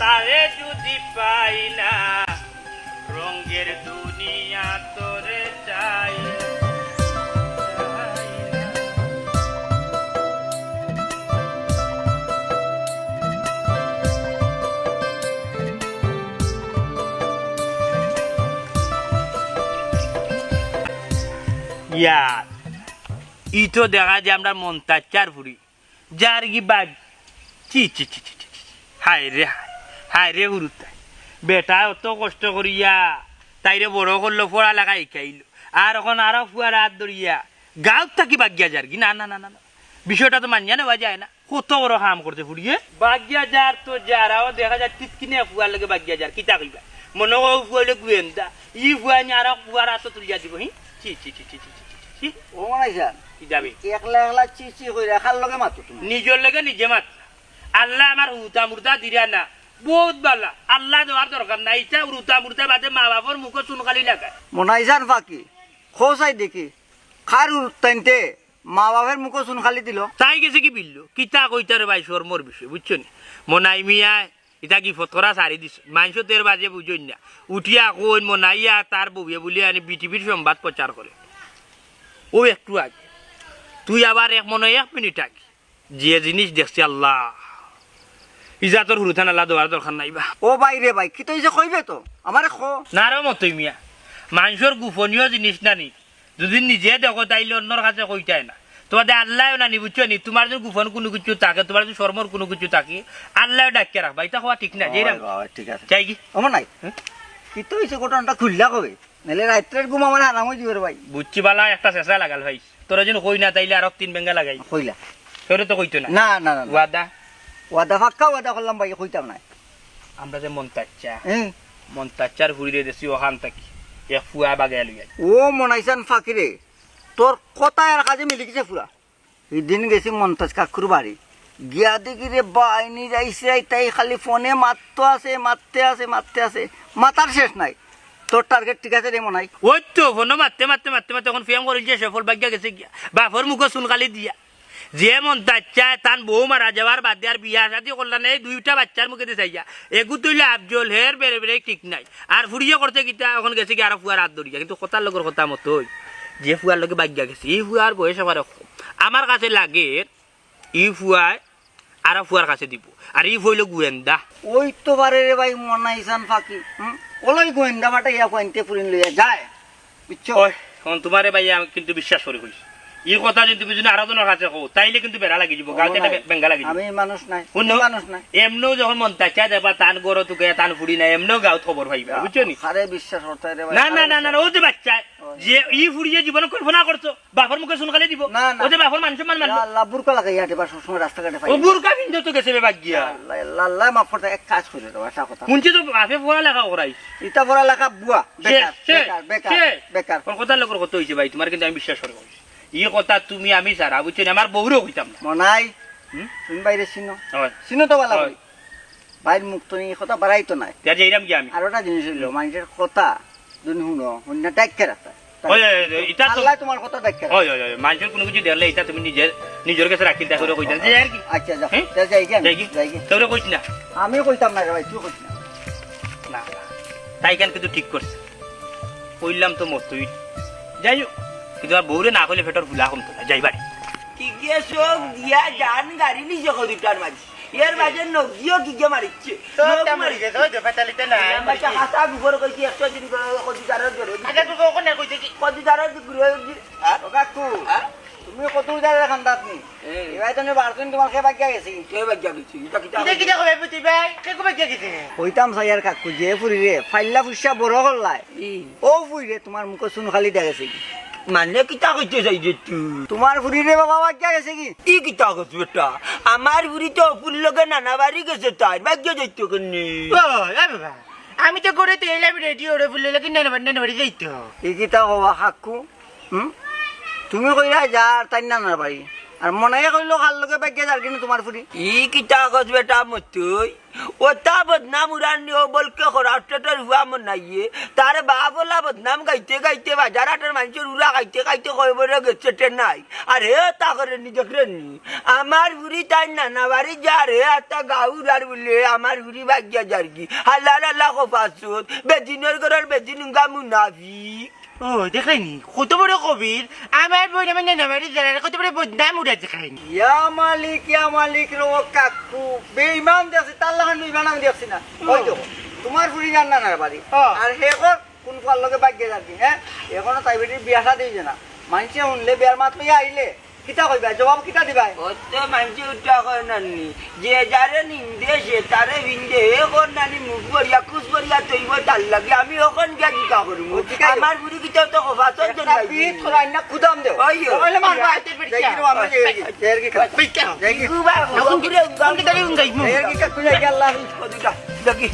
তারে যদি পাই না রঙের দুনিয়া তোরে চাই। ইয়ার ই তো দেখা যায় আমরা মন্তাচার ফুরি যার কি চি চি চি চি চি। হায় রে, হায়। হায় রে গুরুত্ব বেটা অত কষ্ট করিয়া তাইরে বড় করল পড়া লাগা শিখাইলো আর এখন আরও ফুয়ার হাত ধরিয়া গাঁত থাকি বাগিয়া যার কি? না না না না। বিষয়টা তো মানিয়া নেওয়া যায় না। কত বড় কাম করতে ফুরিয়ে বাগিয়া যার তো যারাও দেখা যায় তিতকিনে ফুয়ার লাগে বাগিয়া যার। কিতা কইবা? মনে কো ফুয়ালে গুয়েন্দা। ই ফুয়া আর ফুয়ার হাত তুলিয়া দিব হি? চি চি চি চি চি চি, কি যাবে? একলা একলা চি চি কইরা খাল লগে মাতো তুমি? নিজের লেগে নিজে মাত আল্লাহ আমার হুতা মুর্তা দিরা না। বহুত আল্লাহ দেওয়ার দরকার নাই। ইচ্ছা উরুতা মুর্তা বাদে মা বাবার মুখে চুনকালি লাগায় মনাইছান ফাঁকি খোসাই দেখি। খার উত্তাইনতে মা বাপের মুখো চুন খালি দিল। তাই গেছে কি বিল্লু? কিতা কইতারে ভাই শর্মর বিষয় বুঝছ নি? মনাই কি ফতরা সারি দিছ। মানুষ তের বাজে বুঝই না? উঠিয়া কই মনাইয়া তার বউয়ে বলে আনি বিটিভির সংবাদ প্রচার করে ও একটু আগে তুই আবার এক মনে এক মিনিট আগে। যে জিনিস দেখছি আল্লাহ। ইজাতর হুরুথান আল্লাহ দেওয়ার দরকার নাইবা। ও বাইরে ভাই কি তৈছে কইবে তো? আমারে খো নারো মতই মিয়া। মানুষের গোপনীয় জিনিস নানি যদি নিজে দেখো তাইলে অন্যর কাছে কইতাই না। তোমাদের আল্লাহ নানি বুঝছ নি তোমার যদি গোপন কোনো কিছু থাকে তোমার যদি শর্মর কোনো কিছু থাকে আল্লাহ ডাকিয়ে রাখবা এটা হওয়া ঠিক না যে ঠিক আছে। চাই কি। আমার নাই। কি তৈছে ঘটনাটা খুললা কবে? নাহলে রাত্রের ঘুম আমার হারাম হয়ে যাবে ভাই। বুঝছি বালা একটা চেষ্টা লাগাল ভাই। তোরা যেন কই না তাইলে আর তিন বেঙ্গা লাগাই। কইলা। তোরে তো কইতো না না না না না। ওয়াদা ওয়াদা ফাক্কা ওয়াদা করলাম ভাই কইতাম না আমরা যে মন্তাচ্চা। হ্যাঁ। মন্তাচ্চার ঘুরি দিয়ে দেছি ওখান থাকি। এক ফুয়া বাগাই লইয়া ও মনাইছান ফাঁকিরে তোর কথা আর কাজে মিলে গেছে পুরা এদিন গেছি মন্তাজ কাকুর বাড়ি। গিয়া দেখি রে বাইনি যাইছে তাই খালি ফোনে মারতে আছে মারতে আছে মারতে আছে। মাতার শেষ নাই। তোর টার্গেট ঠিক আছে রে মনাই? ওই তো ফোন মারতে মারতে মারতে মারতে তখন ফেম করিল যে সফল ভাগ্যা গেছে গিয়া। বাপর মুখ চুনকালি দিয়া। যে মন তাচ্চা তান বউ মারা যাওয়ার বাদে আর বিয়া শাদি করলাম এই দুইটা বাচ্চার মুখে দিয়ে চাইয়া এগু তুইলে আফজল হের বেড়ে বেড়ে ঠিক নাই। আর ফুরিয়ে করতে গিতা এখন গেছে কি আর ফুয়ার হাত ধরিয়া। কিন্তু কথার লগর কথা মতোই যে ফুয়ার লগে বাগ্যা গেছে এই ফুয়ার বয়স আমার। আমার কাছে লাগে ই ফুয়ায় আর ফুয়ার কাছে দিব। আর ই ফুয়াইল গুয়েন্দা। ওই তো বারে রে ভাই মনাইছান ফাঁকি ওলাই গোয়েন্দা বাটা ইয়া কইতে পুরিন লইয়া যায় বুঝছ? তোমারে ভাই আমি কিন্তু বিশ্বাস করি কইছি। এই কথা যদি কাছে কো তাইলে কিন্তু বেড়া লাগি যাব গালতে একটা বেঙ্গা লাগি যাব। আমি মানুষ নাই শুনো আমি মানুষ নাই। এমনও যখন মন তাচা দেবা তান গড় তুকে তান ফুড়ি না এমনও গাঁত খবর ভাইবা বুঝছ নি? খারে বিশ্বাস করতে রে না না না না না, ও যে বাচ্চা ওই। যে ই ফুড়িয়ে জীবন কল্পনা করছ বাপর মুখে শুনকালে দিব। ও যে বাপর মানুষ মান মানলো আল্লাহ বুরকা লাগাই হাঁটে বা সবসময় রাস্তাঘাটে পাই ও বুরকা পিন্ধে তো গেছে বেবাক গিয়া আল্লাহ আল্লাহ মাফ করতে এক কাজ করে কথা। তো বাপে করাই ইটা বুয়া বেকার বেকার বেকার কোন লোকের কত ভাই? তোমার কিন্তু আমি বিশ্বাস করি ই কথা তুমি আমি সারা বুঝছ নি? আমার বউরেও কইতাম না মনাই তুমি বাইরে চিনো। হয়। চিনো তো বলা হয়। বাইর মুখ তো এই কথা বাড়াইতো নাই। তার যে এরাম কি আমি। আর ওটা জিনিস হইল মানুষের কথা দুন শুনো অন্য ডাক্কে রাখা ওই, ওই, ওই, এটা আল্লাহ তোমার কথা ডাক্কে ওই ওই ওই মানুষের কোনো কিছু দেখলে এটা তুমি নিজের নিজের কাছে রাখি দেখো কইতা যে আর কি। আচ্ছা যাও। যাই যাই কি। যাই তোরে কইছ না। আমি কইতাম না ভাই তুই কইস না। না না। তাই কেন কিন্তু ঠিক করছে কইলাম তো মত তুই যাই হোক, কিন্তু আর বউরে না কইলে ফেটর ভুলা কমতো না যাই বাড়ি কিগে সব দিয়া জান গাড়ি নিছে কদিটার মাঝে। এর মাঝে নগিও কিগে মারিচ্ছে? নগ মারিছে। বাচ্চা হাসা গুবর কইছি একশো দিন কদিটারের ধরে কদিটারের ঘুরে ও কাকু তুমি কত জায়গা খান্দাত নি এবার তুমি বারদিন তোমার খেয়ে বাকিয়া গেছি। কে বাজ্ঞা গেছি? এটা কিটা কইতাম চাই আর কাকু যে ফুরি রে ফাইল্লা ফুসা বড় করলাই ও ফুরি রে তোমার মুখ চুন খালি দেখা গেছে কি মানে কিটা কইতে চাই যে তুই তোমার ফুরি রে বাবা বাকিয়া গেছে কি? ই কিটা কইছ বেটা আমার বুড়ি তো ফুল লগে নানা বাড়ি গেছে তাই ভাগ্য যাইতো কেনে আমি তো করে তো এলাম রেডিও ওরে বললে কি নেন নেন বাড়ি যাইতো। এই কিতা হওয়া কাকু হুম? তুমি কইরা যার তাই না না বাড়ি। আর মনে কইলো কার লগে বাগ্যে যার কিন্তু তোমার ফুরি ই কিতা কস বেটা মতুই ওটা বদনাম উড়ানি ও বলকে খরাস্টেটার হুয়া মন নাইয়ে। তারে বাবলা বদনাম গাইতে গাইতে বাজার হাটের মানুষের উড়া গাইতে গাইতে কইবরে গেছে নাই। আর হে তা করে নি দেখলেন নি আমার বুড়ি তাই নানা বাড়ি যা রে আতা গাউর আর বলে আমার বুড়ি ভাগ্যা যার কি হাল্লার আল্লাহ কপাসত বেদিনের ঘরের বেদিন গা মুনাফিক। ও দেখলেনি কত বড় কবির? আমার বোন আমার নানাবাড়ি যারা কত বড় বদনাম উড়া দেখাইনি। ইয়া মালিক ইয়া মালিক রো কাকু। বেঈমান দেখছি তার লাগান বেঈমান আমি না। ওই তো তোমার ফুরি জান না বাড়ি। আর কোন ফল লগে বাগ্যে কি হ্যাঁ? এখনও তাই বেটির বিয়াটা দিয়েছে না। মানুষে শুনলে বিয়ার মাত লইয়া আইলে। কিতা কইবা জবাব কিতা দিবাই অত মানুষ উঠা কয় নানি যে যারে নিন্দে সে তারে ভিন্দে হে কর নানি মুখ বরিয়া কুচ বরিয়া তৈব তার লাগে আমি ওখান গিয়া কিতা করব। আমার বুড়ি কিতা তো কবা তো বিট তোরা না কুদাম দেও ওই ও। ওইলে মারবা হাতের পেটে যাই কি আমরা যাই কি যাই কি পেটটা। যাই কি কুবা কোন কি তাহলে উঙ্গাই যাই কি কি আল্লাহ দেখি